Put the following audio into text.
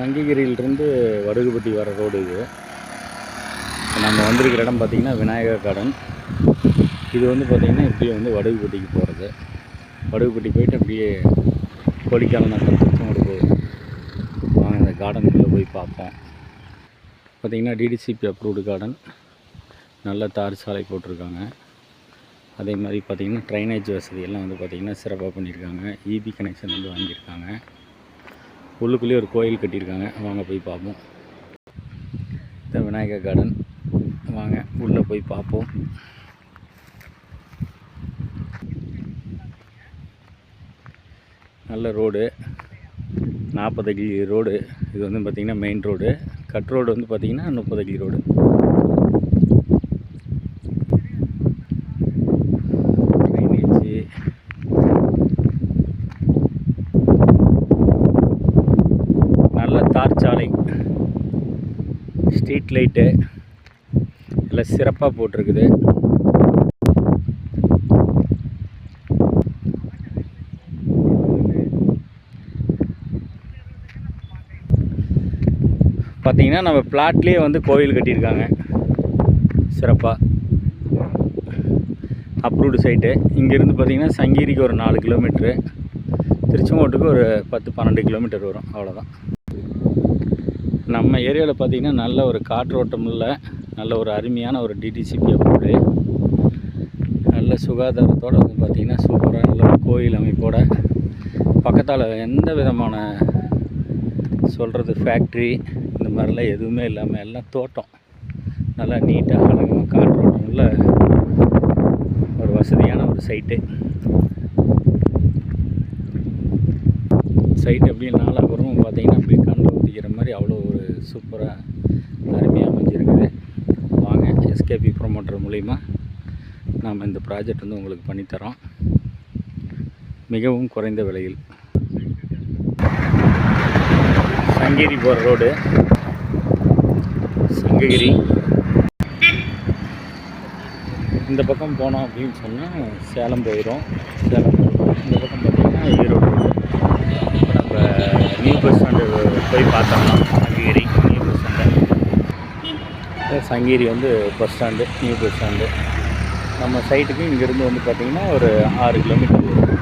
சங்ககிரியிலிருந்து வடுகுபட்டி வர ரோடு இது. நம்ம வந்திருக்கிற இடம் பார்த்திங்கன்னா விநாயகர் கார்டன் இது வந்து பார்த்திங்கன்னா இப்படியே வந்து வடுகுபட்டிக்கு போகிறது வடுகுபட்டி போயிட்டு அப்படியே கோடிக்காலம் நகர் திருச்செங்கோடு போகும் வாங்க இந்த கார்டனுக்குள்ளே போய் பார்ப்போம். பார்த்திங்கன்னா டிடிசிபி அப்ரூவ்டு கார்டன் நல்ல தார் சாலை போட்டிருக்காங்க. அதே மாதிரி பார்த்திங்கன்னா ட்ரைனேஜ் வசதி எல்லாம் வந்து பார்த்திங்கன்னா சிறப்பாக பண்ணியிருக்காங்க. இபி கனெக்ஷன் வந்து வாங்கியிருக்காங்க. உள்ளுக்குள்ளேயே ஒரு கோயில் கட்டியிருக்காங்க. வாங்க போய் பார்ப்போம். இந்த விநாயகர் கார்டன் வாங்க உள்ளே போய் பார்ப்போம். நல்ல ரோடு. நாற்பது அடி ரோடு. இது வந்து பார்த்திங்கன்னா மெயின் ரோடு கட் ரோடு வந்து பார்த்திங்கன்னா முப்பது அடி ரோடு ட்ரைனேஜ் நல்ல ஸ்ட்ரீட் லைட்டு எல்லாம் சிறப்பாக போட்டிருக்குது. பார்த்தீங்கன்னா நம்ம பிளாட்லேயே வந்து கோவில் கட்டியிருக்காங்க. சிறப்பாக அப்ரூவ்டு சைட்டு இங்கேருந்து பார்த்திங்கன்னா சங்ககிரிக்கு ஒரு நாலு கிலோமீட்ரு திருச்செங்கோட்டுக்கு ஒரு பத்து பன்னெண்டு கிலோமீட்டர் வரும். அவ்வளோதான் நம்ம ஏரியாவில் பார்த்தீங்கன்னா நல்ல ஒரு காற்றோட்டம் உள்ள நல்ல ஒரு அருமையான ஒரு டிடிசிபி அப்ரூவ்டு நல்ல சுகாதாரத்தோடு வந்து பார்த்திங்கன்னா சூப்பராக நல்ல ஒரு கோயில் அமைப்போட பக்கத்தால் எந்த விதமான சொல்கிறது ஃபேக்ட்ரி இந்த மாதிரிலாம் எதுவுமே இல்லாமல் எல்லாம் தோட்டம். நல்லா நீட்டாக அழகாக காற்றோட்டம் உள்ள ஒரு வசதியான ஒரு சைட்டு சைட் அப்படியே நாலாபுரமும் பார்த்தீங்கன்னா அப்படியே கண்டு ஊற்றிக்கிற மாதிரி அவ்வளோ சூப்பராக அருமையாக அமைஞ்சிருக்குது. வாங்க எஸ்கேபி ப்ரொமோட்டர் மூலிமா நாம் இந்த ப்ராஜெக்ட் வந்து உங்களுக்கு பண்ணித்தரோம் மிகவும் குறைந்த விலையில். சங்ககிரி போகிற ரோடு. சங்ககிரி. இந்த பக்கம் போனோம் அப்படின்னு சொன்னால் சேலம் போயிடும் சேலம் இந்த பக்கம் பார்த்தீங்கன்னா ஈரோடு. நம்ம நியூ பஸ் ஸ்டாண்டு போய் பார்த்தோம்னா Sankagiri new bus stand. Sankagiri வந்து bus stand new bus stand. நம்ம சைட்டுக்கு இங்கேருந்து வந்து பார்த்திங்கன்னா ஒரு ஆறு கிலோமீட்டர். வரும்